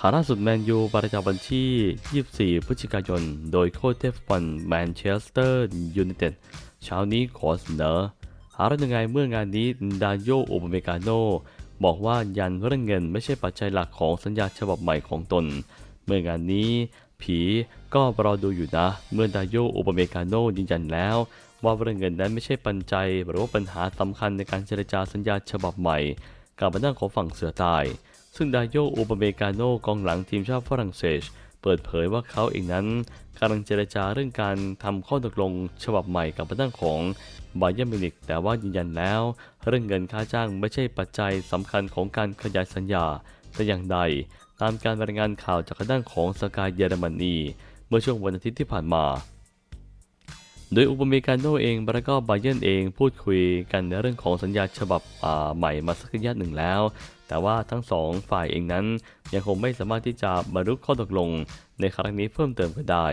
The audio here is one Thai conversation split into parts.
ข่าวล่าสุดแมนยูประจำวันที่ 24 พฤศจิกายน โดยโค้ชเทฟบอลแมนเชสเตอร์ยูไนเต็ดเช้านี้ขอเสนอหาได้ยังไงเมื่องานนี้ดานโยโอเปเมกาโนบอกว่ายันเรื่องเงินไม่ใช่ปัจจัยหลักของสัญญาฉบับใหม่ของตน เมื่องานนี้ ผีก็รอดูอยู่นะ เมื่อดานโยโอเปเมกาโนยืนยันแล้ว ว่าเรื่องเงินนั้นไม่ใช่ปัจจัยหรือว่าปัญหาสำคัญในการเจรจาสัญญาฉบับใหม่ กับบรรดาของฝั่งเสือใต้ ซึ่งดายโยอุปเมกาโนกองหลังทีมชาติฝรั่งเศส เปิดเผยว่าเขาเองนั้นกำลังเจรจาเรื่องการทำข้อตกลงฉบับใหม่กับบรรดาของบาเยร์มินิกแต่ว่ายืนยันแล้ว เรื่องเงินค่าจ้างไม่ใช่ปัจจัยสำคัญของการขยายสัญญาแต่อย่างใด ตามการรายงานข่าวจากด้านของสกายเยอรมนี เมื่อช่วงวันอาทิตย์ที่ผ่านมา โดยอุปเมกาโนเองและก็บเยนเองพูดคุยกันในเรื่องของสัญญาฉบับใหม่มาสักระยะหนึ่งแล้ว แต่ว่าทั้งสองฝ่ายเองนั้น ยังคงไม่สามารถที่จะบรรลุข้อตกลงในครั้งนี้เพิ่มเติมกันได้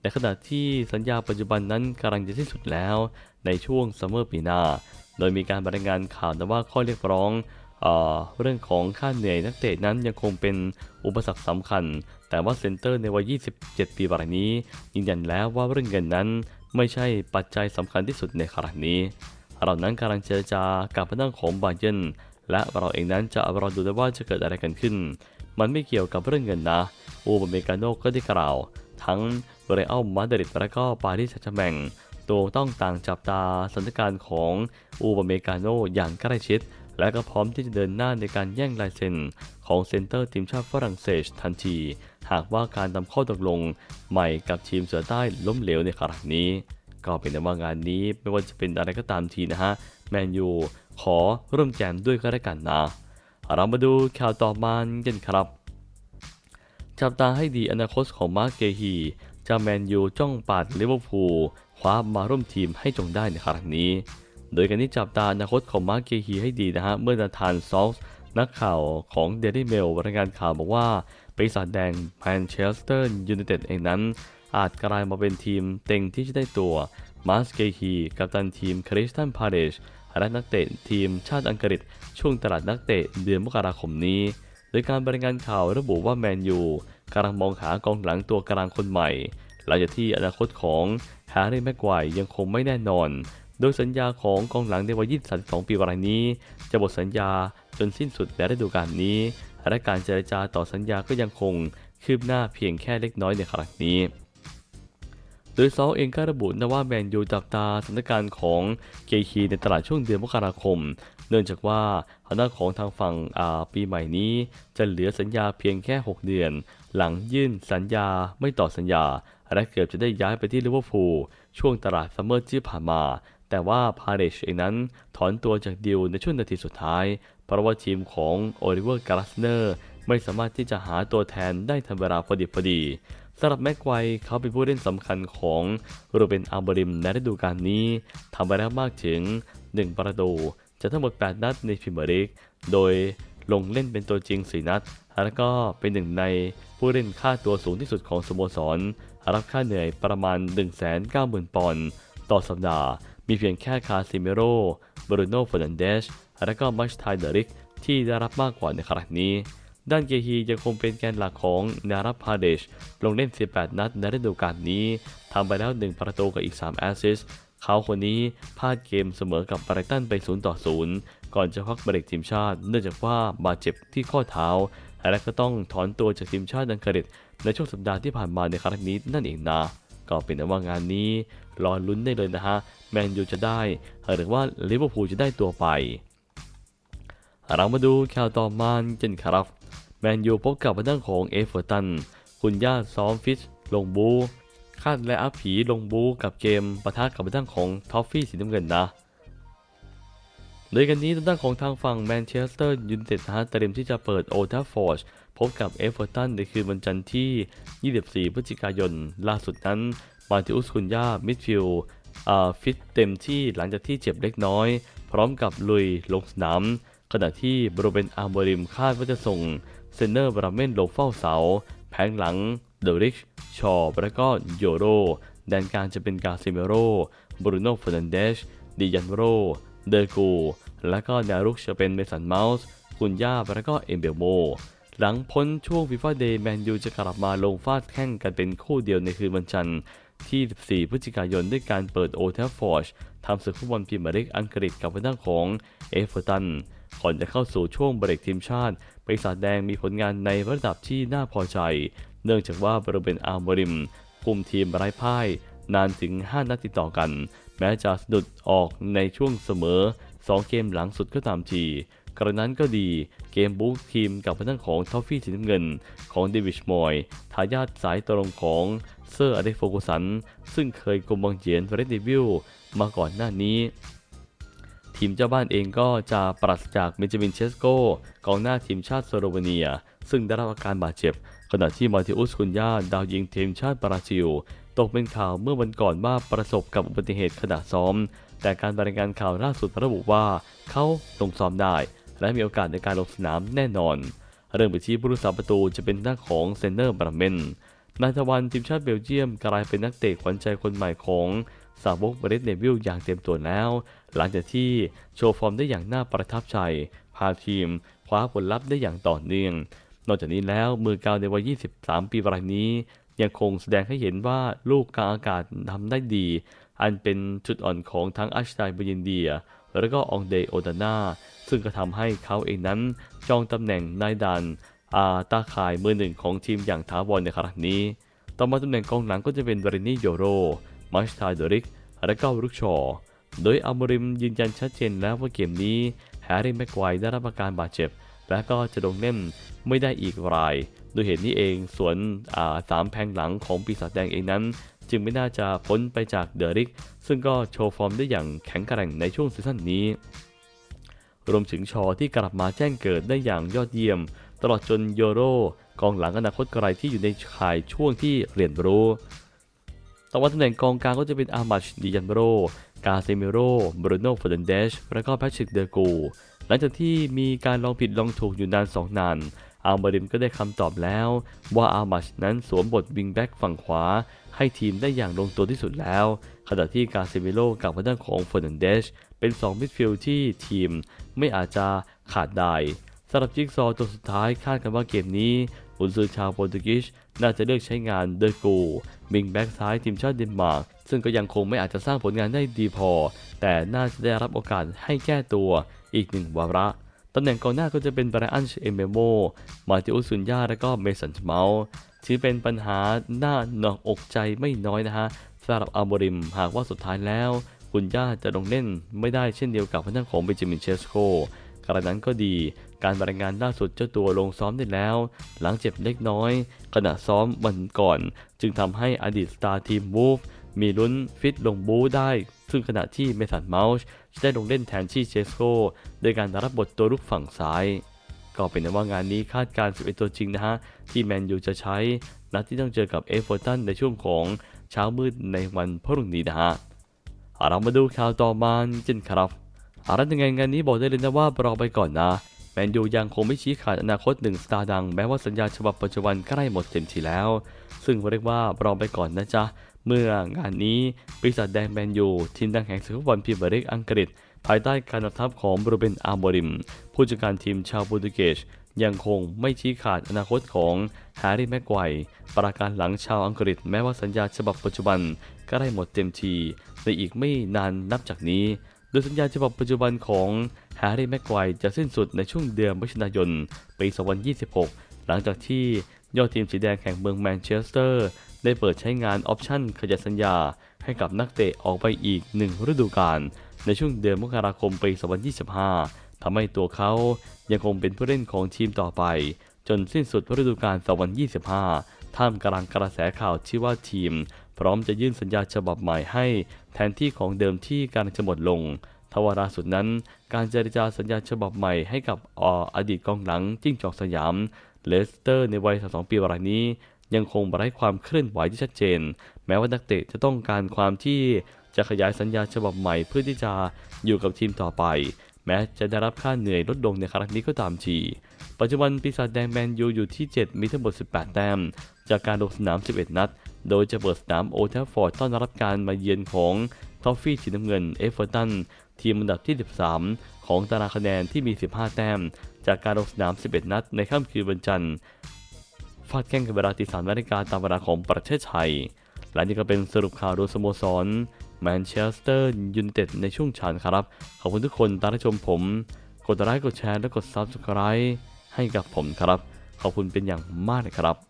ในขณะที่สัญญาปัจจุบันนั้นกำลังจะสิ้นสุดแล้วในช่วงซัมเมอร์ปีหน้า โดยมีการรายงานข่าวนะว่าข้อเรียกร้อง เเรื่องของค่าเหนื่อยนักเตะนั้นยังคงเป็นอุปสรรคสำคัญ แต่ว่าเซนเตอร์ในวัย 27 ปีรายนี้ยืนยันแล้วว่าเรื่องเงินนั้นไม่ใช่ปัจจัยสำคัญที่สุดในครั้งนี้ เรานั้นกำลังเจรจากับพนักของบาเยร์นและเราเองนั้นจะรอดูได้ว่าจะเกิดอะไรกันขึ้น มันไม่เกี่ยวกับเรื่องเงินนะอูบาเมกาโนก็ได้กล่าว ทั้งเรอัลมาดริดและก็ปารีสแซงต์แชร์แมงตัวต้องต่างจับตาสถานการณ์ของอูบาเมกาโนอย่างใกล้ชิด และก็พร้อมที่จะเดินหน้าในการแย่งลายเซ็นของเซนเตอร์ทีมชาติฝรั่งเศสทันที หากว่าการทำข้อตกลงใหม่กับทีมเสือใต้ล้มเหลวในครั้งนี้ ก็เป็นแต่ว่างานนี้ไม่ว่าจะเป็นอะไรก็ตามทีนะฮะ แมนยูขอร่วมแจมด้วยก็ได้กันนะ เรามาดูข่าวต่อมากันครับ จับตาให้ดีอนาคตของมาร์กเกฮีจะแมนยูจ้องปาดลิเวอร์พูลคว้ามาร่วมทีมให้จงได้ในครั้งนี้ โดยการที่จับตาอนาคตของมาร์กเกฮีให้ดีนะฮะ เมื่อนาธานซอลส์นักข่าวของเดลี่เมลรายงานข่าวบอกว่าปีศาจแดงแมนเชสเตอร์ยูไนเต็ดเองนั้น อาจกลายมาเป็นทีมเต็งที่จะได้ตัวมาร์กเกฮีกัปตันทีมคริสตันพาเดชและนักเตะทีมชาติอังกฤษ ช่วงตลาดนักเตะเดือนมกราคมนี้ โดยการบรายงานข่าวระบุว่าแมนยูกำลังมองหากองหลังตัวกลางคนใหม่ หลังจากที่อนาคตของแฮร์รี่แม็กไกวร์ยังคงไม่แน่นอน โดยสัญญาของกองหลังในวัย 22 ปีรายนี้ จะหมดสัญญาจนสิ้นสุดในฤดูกาลนี้ และการเจรจาต่อสัญญาก็ยังคงคืบหน้าเพียงแค่เล็กน้อยในครั้งนี้ โดยซอลเองก็ระบุนะว่าแมนยูจับตาสถานการณ์ของเกคีในตลาดช่วงเดือนมกราคม เนื่องจากว่าทางด้านของทางฝั่งปีใหม่นี้ จะเหลือสัญญาเพียงแค่ 6 เดือน หลังยื่นสัญญาไม่ต่อสัญญา และเกือบจะได้ย้ายไปที่ลิเวอร์พูลช่วงตลาดซัมเมอร์ที่ผ่านมา แต่ว่าพาเรชเองนั้นถอนตัวจากดีลในช่วงนาทีสุดท้าย เพราะว่าทีมของโอลิเวอร์กาสเนอร์ไม่สามารถที่จะหาตัวแทนได้ทันเวลาพอดีพอดีสำหรับแม็กไกวเขาเป็นผู้เล่นสำคัญของโรเบนอัลบริมในฤดูกาลนี้ทำไปแล้วมากถึง 1 ประตูจากทั้งหมด 8 นัดในพรีเมียร์ลีกโดยลงเล่นเป็นตัวจริง 4 นัด แล้วก็เป็นหนึ่งในผู้เล่นค่าตัวสูงที่สุดของสโมสร รับค่าเหนื่อยประมาณ 190,000 ปอนด์ต่อสัปดาห์ มีเพียงแค่คาซิเมโรบรูโน่ฟอร์นันเดสและก็มัชไทเดริกที่ได้รับมากกว่าในครั้งนี้ ด้านเกฮียังคงเป็นแกนหลักของนารับพาเดช ลงเล่น 18 นัดในฤดูกาลนี้ ทำไปแล้ว 1 ประตูกับอีก 3 แอสซิสเขาคนนี้พลาดเกมเสมอกับไบรตันไป 0 ต่อ 0 ก่อนจะพักเบรกทีมชาติ เนื่องจากว่าบาดเจ็บที่ข้อเท้า และก็ต้องถอนตัวจากทีมชาติอังกฤษในช่วงสัปดาห์ที่ผ่านมาในครั้งนี้นั่นเองนะ ก็เป็นว่างานนี้ รอลุ้นได้เลยนะฮะ แมนยูจะได้ หรือว่าลิเวอร์พูลจะได้ตัวไป เรามาดูข่าวต่อมากันครับ แมนยูพบกับทางด้านของเอเวอร์ตัน คุณย่าซ้อมฟิชลงบูคาดและอัพผีลงบูกับเกมปะทะกับทางด้านของทอฟฟี่สีน้ำเงินนะ โดยกันนี้ทางด้านของทางฝั่งแมนเชสเตอร์ยูไนเต็ดนะฮะเตรียมที่จะเปิดโอทัฟอร์ดพบกับเอฟเวอร์ตันในคืนวันจันทร์ที่ 24 พฤศจิกายน ล่าสุดนั้น มาติอุสคุนยามิดฟิลฟิตเต็มที่หลังจากที่เจ็บเล็กน้อย พร้อมกับลุยลงสนาม ขณะที่บรูเบนอาร์โบริมคาดว่าจะส่งเซนเนอร์บราเมนลงเฝ้าเสา แผงหลังเดริกชอร์และก็โยโรแดนกลางจะเป็นกาซิเมโรบรูโน่เฟอร์นันเดชดิยันโร เดอร์กู และก็แนวรุกจะเป็นเมสันเมาส์กุนยาและก็เอมเบลโม หลังพ้นช่วงฟีฟ่าเดย์แมนยูจะกลับมาลงฟาดแข่งกันเป็นคู่เดียวในคืนวันจันทร์ ที่ 14 พฤศจิกายนด้วยการเปิดโอเทฟฟอร์ชทำศึกฟุตบอลพรีเมียร์ลีกอังกฤษกับทางด้านของเอฟเวอร์ตันก่อนจะเข้าสู่ช่วงเบรกทีมชาติปีศาจแดงมีผลงานในระดับที่น่าพอใจ เนื่องจากว่าบริเวณอาร์มริมคุมทีมไร้พ่าย นานถึง 5 นัดติดต่อกัน แม้จะสะดุดออกในช่วงเสมอ 2 เกมหลังสุดก็ตามทีกระนั้นก็ดีเกมบุ๊กทีมกับพนักของทอฟฟี่สีน้ำเงินของเดวิชมอยทายาทสายตรงของ เซอร์อเดโฟกุสัน ซึ่งเคยกุมบังเจียนเรดเดวิลมาก่อนหน้านี้ ทีมเจ้าบ้านเองก็จะปราศจากเบนจามินเชสโกกองหน้าทีมชาติสโลวเนีย ซึ่งได้รับอาการบาดเจ็บ ขณะที่มาติอุสคุนยาดาวยิงทีมชาติบราซิล ตกเป็นข่าวเมื่อวันก่อนว่าประสบกับอุบัติเหตุขณะซ้อม แต่การรายงานข่าวล่าสุดระบุว่าเขาลงซ้อมได้ และมีโอกาสในการลงสนามแน่นอน เริ่มไปที่ผู้รักษาประตูจะเป็นหน้าของเซนเนอร์บราเมน นายทวันทีมชาติเบลเยียมกลายเป็นนักเตะขวัญใจคนใหม่ของสาวกเบรดเนวิลอย่างเต็มตัวแล้ว หลังจากที่โชว์ฟอร์มได้อย่างน่าประทับใจ พาทีมคว้าผลลัพธ์ได้อย่างต่อเนื่อง นอกจากนี้แล้วมือกาวในวัย 23 ปีรายนี้ ยังคงแสดงให้เห็นว่าลูกกลางอากาศทำได้ดี อันเป็นจุดอ่อนของทั้งอัชไดบยินเดีย และก็องเดโอดาน่าซึ่งก็ทำให้เขาเองนั้นจองตำแหน่งนายดัน อาตาข่ายมือหนึ่งของทีมอย่างถาวรในครั้งนี้ ต่อมาตำแหน่งกองหลังก็จะเป็นวารินีโยโรมัชทาโดริก และก็รุกชอ โดยอัมริมยืนยันชัดเจนแล้วว่าเกมนี้แฮร์รี่แม็กไกวได้รับอาการบาดเจ็บ และก็จะลงเล่นไม่ได้อีกราย โดยเหตุนี้เองส่วนาสามแผงหลังของปีศาจแดงเองนั้น จึงไม่น่าจะพ้นไปจากเดริก ซึ่งก็โชว์ฟอร์มได้อย่างแข็งแกร่งในช่วงซีซั่นนี้ รวมถึงชอที่กลับมาแจ้งเกิดได้อย่างยอดเยี่ยม ตลอดจนโยโรกองหลังอนาคตไกลที่อยู่ในข่ายช่วงที่เรียนรู้ต่อมาตำแหน่งกองกลางก็จะเป็นอามัชดิยันโร กาเซมิโรบรูโน่ฟอร์นันเดช และก็แพทริกเดกู หลังจากที่มีการลองผิดลองถูกอยู่นานสองนาน อาร์มาริมก็ได้คำตอบแล้ว ว่าอามัชนั้นสวมบทวิงแบ็กฝั่งขวา ให้ทีมได้อย่างลงตัวที่สุดแล้ว ขณะที่กาเซมิโรกับทางด้านของฟอร์นันเดช เป็น2มิดฟิลด์ที่ทีมไม่อาจจะขาดได้ สำหรับจิ๊กซอว์ตัวสุดท้ายคาดกันว่าเกมนี้กุนซือชาวโปรตุเกสน่าจะเลือกใช้งานเดอกูบิงแบ็กซ้ายทีมชาติเดนมาร์กซึ่งก็ยังคงไม่อาจจะสร้างผลงานได้ดีพอ แต่น่าจะได้รับโอกาสให้แก้ตัวอีกหนึ่งวาระตำแหน่งกองหน้าก็จะเป็นบรอันเอเมโม มาติอุสุนยาและก็เมสันเมาส์ถือเป็นปัญหาหน้าหนักอกใจไม่น้อยนะฮะสำหรับอัลโมริมหากว่าสุดท้ายแล้ว คุณย่าจะลงเล่นไม่ได้เช่นเดียวกับพนักของเบนจามินเชสโกกระนั้นก็ดี การรายงานล่าสุดเจ้าตัวลงซ้อมได้แล้ว หลังเจ็บเล็กน้อย ขณะซ้อมวันก่อน จึงทำให้อดีตสตาร์ทีมมูฟมีลุ้นฟิตลงบูได้ ซึ่งขณะที่เมสันเมาส์จะได้ลงเล่นแทนที่เชสโกโดยการรับบทตัวลุกฝั่งซ้าย ก็เป็นว่างานนี้คาดการณ์11ตัวจริงนะฮะ ที่แมนยูจะใช้นัดที่ต้องเจอกับเอฟเวอร์ตันในช่วงของเช้ามืดในวันพรุ่งนี้นะฮะเรามาดูข่าวต่อมาจินครับอะไรยังไงงานนี้บอกได้เลยนะว่ารอไปก่อนนะ แมนยูยังคงไม่ชี้ขาดอนาคตหนึ่งสตาร์ดัง แม้ว่าสัญญาฉบับปัจจุบันใกล้หมดเต็มทีแล้ว ซึ่งเรียกว่ารอไปก่อนนะจ๊ะ เมื่องานนี้ปีศาจแดงแมนยูทีมดังแห่งศึกฟุตบอลพรีเมียร์ลีกอังกฤษ ภายใต้การนำทัพของบรูเบนอาร์โมริม ผู้จัดการทีมชาวโปรตุเกสยังคงไม่ชี้ขาดอนาคตของแฮร์รี่แม็กไกวร์ประการหลังชาวอังกฤษ แม้ว่าสัญญาฉบับปัจจุบันก็ได้หมดเต็มทีในอีกไม่นานนับจากนี้ โดยสัญญาฉบับปัจจุบันของแฮร์รี่แม็กไกวจะสิ้นสุดในช่วงเดือนมิถุนายนปี 2026 หลังจากที่ยอดทีมสีแดงแห่งเมืองแมนเชสเตอร์ ได้เปิดใช้งานออปชั่นขยายสัญญาให้กับนักเตะออกไปอีกหนึ่งฤดูกาลในช่วงเดือนมกราคมปี 2025 ทำให้ตัวเขายังคงเป็นผู้เล่นของทีมต่อไป จนสิ้นสุดฤดูกาล 2025 ท่ามกลางกระแสข่าวที่ว่าทีม พร้อมจะยื่นสัญญาฉบับใหม่ให้ ทนที่ของเดิมที่การจะหมดลง ทวาล่าสุดนั้น การเจรจาสัญญาฉบับใหม่ให้กับออดีตกองหลังจิ้งจอกสยาม เลสเตอร์ในวัย 32 ปีรายนี้ ยังคงไร้ความเคลื่อนไหวที่ชัดเจน แม้ว่านักเตะจะต้องการความที่จะขยายสัญญาฉบับใหม่เพื่อที่จะอยู่กับทีมต่อไป แม้จะได้รับค่าเหนื่อยลดลงในครั้งนี้ก็ตามที ปัจจุบันปีศาจแดงแมนยูอยู่ที่ 7 มีทั้งหมด 18 แต้ม จากการลงสนาม 11 นัด โดยจะเปิดสนามโอเทฟฟอร์ดต้อนรับการมาเยือนของทอฟฟี่สีน้ำเงินเอฟเวอร์ตันทีมอันดับที่ 13 ของตารางคะแนนที่มี 15 แต้ม จากการลงสนาม 11 นัด ในค่ำคืนวันจันทร์ฟาดแข้งกันเวลาตีสามนาฬิกาตามเวลาของประเทศไทยและนี่ก็เป็นสรุปข่าวโดยสโมสรแมนเชสเตอร์ยูไนเต็ดในช่วงเช้าครับ ขอบคุณทุกคนตามรับชมผม กดไลค์กดแชร์และกด Subscribe ให้กับผมครับ ขอบคุณเป็นอย่างมากเลยครับ